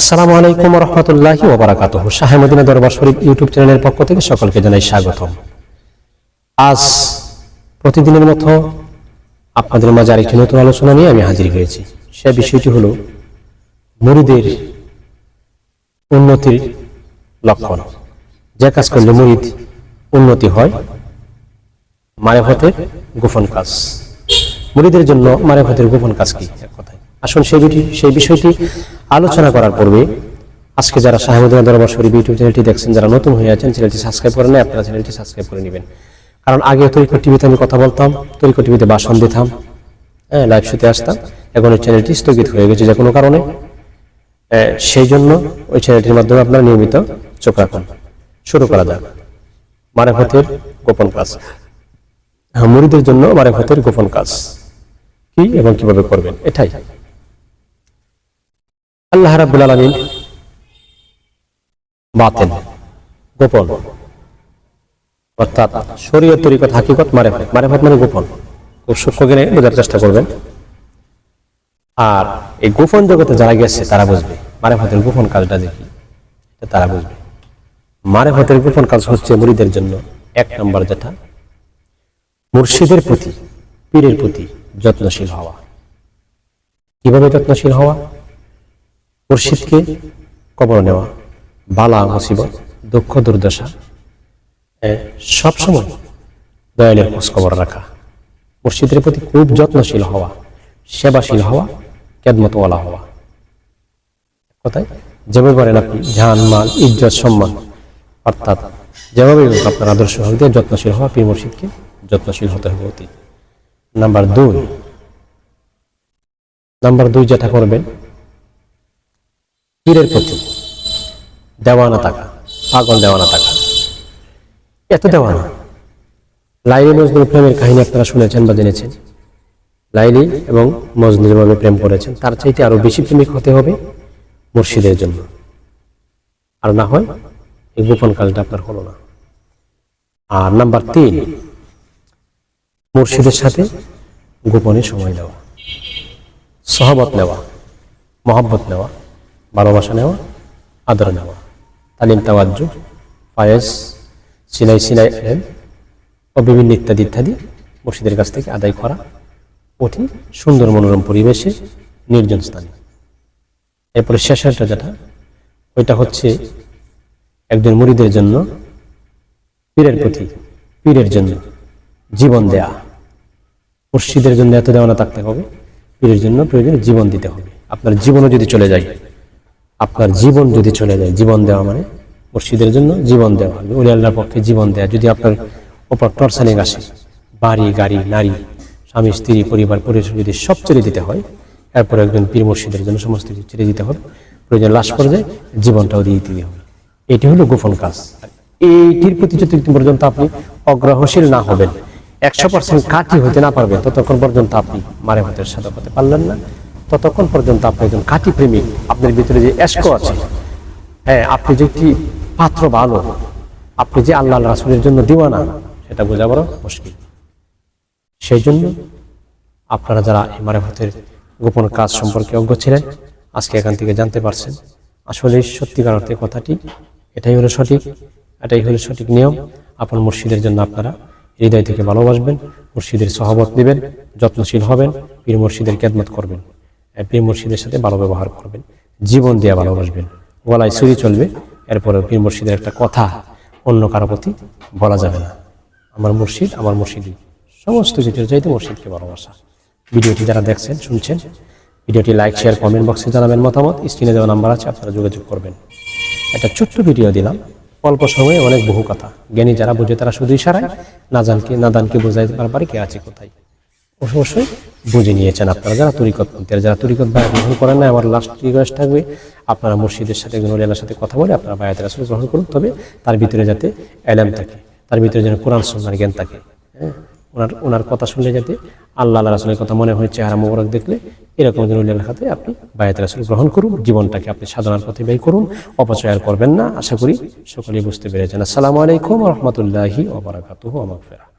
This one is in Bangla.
আসসালামু আলাইকুম রহমতুল্লাহি ওবরাকাত শাহেমদিনা দরবার শরীফ ইউটিউব চ্যানেলের পক্ষ থেকে সকলকে জানাই স্বাগত আজ প্রতিদিনের মতো আপনাদের মাঝে আরেকটি নতুন আলোচনা নিয়ে আমি হাজির হয়েছি। সে বিষয়টি হলো মুরিদের উন্নতির লক্ষণ। যে কাজ করলে মুরিদ উন্নতি হয়, মারেফতের গোপন কাজ। মুরিদের জন্য মারেফতের গোপন কাজ কি? কথায়। আসুন সেই সেই বিষয়টি আলোচনা করার পূর্বে আজকে যারা শাহেমুদ্দিন দরবার শরীফ ইউটিউব চ্যানেলটি দেখছেন যারা নতুন হয়ে আছেন চ্যানেলটি সাবস্ক্রাইব করে নেয় আপনারা চ্যানেলটি সাবস্ক্রাইব করে নেবেন। কারণ আগে তরিকট টিভিতে আমি কথা বলতাম তরিকট টিভিতে বাসন দিতাম হ্যাঁ লাইভ শুতে আসতাম। এখন ওই চ্যানেলটি স্থগিত হয়ে গেছে যে কোনো কারণে। সেই জন্য ওই চ্যানেলটির মাধ্যমে আপনারা নিয়মিত চোখ রাখুন। শুরু করা যাক। মারেফতের গোপন কাজ। হ্যাঁ, মুরিদের জন্য মারেফতের গোপন কাজ। কি এবং কীভাবে করবেন? এটাই। আল্লাহ রাব্বুল আলামিন বাতেন গোপন। অর্থাৎ শরীয়ত তরিকত হাকিকত মারেফত মারেফত মানে গোপন। খুব সূক্ষ্ম জ্ঞানে বোঝার চেষ্টা করবেন। আর এই গোপন জগতে যারা গেছে, তারা বুঝবে, মারেফতের গোপন কাজটা দেখি তারা বুঝবে। মারেফতের গোপন কাজ হচ্ছে মুরিদের জন্য এক নম্বর যেটা, মুর্শিদের প্রতি, পীরের প্রতি যত্নশীল হওয়া। কীভাবে যত্নশীল হওয়া? মুর্শিদকে কবর নেওয়া, বালা মুসিবত, দুঃখ, দুর্দশা সবসময় দয়ালের খোঁজ খবর রাখা। মুর্শিদের প্রতি খুব যত্নশীল হওয়া, সেবাশীল হওয়া কেদমতওয়ালা হওয়া। কথায়, যেভাবে পারেন আপনি জান মাল, ইজ্জত, সম্মান, অর্থাৎ যেভাবে আপনার আদর্শ হক দিয়ে যত্নশীল হওয়া পীর মুর্শিদকে যত্নশীল হতে হবে অতি। নাম্বার দুই নাম্বার দুই যেটা করবেন পীরের প্রতি। দেওয়ানা টাকা পাগল দেওয়ানা টাকা এত দেওয়ানা? লাইলি মজনুর প্রেমের কাহিনী আপনারা শুনেছেন বা জেনেছেন। লাইলি এবং মজনু যেভাবে প্রেম করেছেন, তার চাইতে আরও বেশি প্রেমিক হতে হবে মুর্শিদের জন্য। আর না হয়, এই গোপন কাজটা আপনার হলো না। আর নাম্বার তিন, মুর্শিদের সাথে গোপনে সময় দেওয়া। সহবত নেওয়া, মহব্বত নেওয়া। ভালোবাসা নেওয়া, আদর নেওয়া। তালিম, তাওয়াজ্জু পায়েস সিলাই সিলাই এলেম ও বিভিন্ন ইত্যাদি ইত্যাদি মুর্শিদের কাছ থেকে আদায় করা ওটি সুন্দর মনোরম পরিবেশে নির্জন স্থানে। এরপরে শেষেরটা যেটা, ওইটা হচ্ছে একজন মুরিদের জন্য পীরের প্রতি পীরের জন্য জীবন দেয়া। মুর্শিদের জন্য এত দেওয়ানা থাকতে হবে, পীরের জন্য প্রয়োজনে জীবন দিতে হবে। আপনার জীবনও যদি চলে যায় আপনার জীবন যদি চলে যায়, জীবন দেওয়া মানে মুর্শিদের জন্য জীবন দেওয়া হবে। উলি আল্লাহর পক্ষে জীবন দেয়া। যদি আপনার ওপর টর্সালিং আসে, বাড়ি, গাড়ি, নারী, স্বামী, স্ত্রী, পরিবার পরিবেশ যদি সব ছেড়ে দিতে হয়, এরপর একজন পীর মুর্শিদের জন্য সমস্ত কিছু ছেড়ে দিতে হবে। প্রয়োজন লাশ পর্যায়ে জীবনটাও দিয়ে দিতে হবে। এটি হলো গোপন কাজ। এইটির প্রতি যতক্ষণ পর্যন্ত আপনি অগ্রহশীল না হবেন, একশো পার্সেন্ট কাটি হতে না পারবেন, ততক্ষণ পর্যন্ত আপনি মারে হতে সাদা হতে পারলেন না। ততক্ষণ পর্যন্ত আপনি একজন কাটি প্রেমিক। আপনার ভিতরে যে এসকো আছে হ্যাঁ আপনি যে একটি পাত্র ভালো, আপনি যে আল্লাহ রাসুলের জন্য দিওয়ানা, সেটা বোঝা বড় মুশকিল। সেই জন্য আপনারা যারা এই মারেফতের গোপন কাজ সম্পর্কে অজ্ঞ ছিলেন, আজকে এখান থেকে জানতে পারছেন, আসলে সত্যিকার অর্থে কথাটি এটাই হলো সঠিক, এটাই হলো সঠিক নিয়ম। আপন মুর্শিদের জন্য আপনারা হৃদয় থেকে ভালোবাসবেন, মুর্শিদের সহবত নেবেন, যত্নশীল হবেন, পীর মুর্শিদের কেদমত করবেন। পীর মুর্শিদের সাথে ভালো ব্যবহার করবেন, জীবন দিয়ে ভালোবাসবেন, গলায় ছুরি চলবে এরপরে পীর মুর্শিদের একটা কথা অন্য কারও প্রতি বলা যাবে না। আমার মুর্শিদ, আমার মুর্শিদি, সমস্ত কিছুর চাইতে মুর্শিদকে ভালোবাসা। ভিডিওটি যারা দেখছেন, শুনছেন, ভিডিওটি লাইক, শেয়ার, কমেন্ট বক্সে জানাবেন মতামত। স্ক্রিনে দেওয়া নাম্বার আছে, আপনারা যোগাযোগ করবেন। একটা ছোট্ট ভিডিও দিলাম। অল্প সময়ে অনেক বহু কথা। জ্ঞানী যারা বুঝে তারা শুধু ইশারায় নাজানকে নাদানকে বোঝাইতে পারবার কে আছে কোথায়। অবশ্যই বুঝে নিয়েছেন আপনারা। যারা তরিকত পন্থীরা যারা তরিকত বায়াত গ্রহণ করেন না আমার লাস্ট রিকোয়েস্ট থাকবে, আপনারা মুর্শিদের সাথে একজন অলিয়ালার সাথে কথা বলে আপনারা বায়াতের আসলে গ্রহণ করুন। তবে তার ভিতরে যাতে এলাম থাকে, তার ভিতরে যেন কোরআন সন্ন্যার জ্ঞান থাকে। হ্যাঁ? ওনার ওনার কথা শুনলে যাতে আল্লাহ আল্লাহ রাসুলের কথা মনে হয়, চেহারা মোবারক দেখলে এরকম একজন অলিয়ালার হাতে আপনি বায়াতের আসলে গ্রহণ করুন। জীবনটাকে আপনি সাধনার পথে ব্যয় করুন, অপচয় আর করবেন না। আশা করি সকলেই বুঝতে পেরেছেন। আসসালামু আলাইকুম রহমতুল্লাহি ওবরাকাতুহু আমাগফিরাহ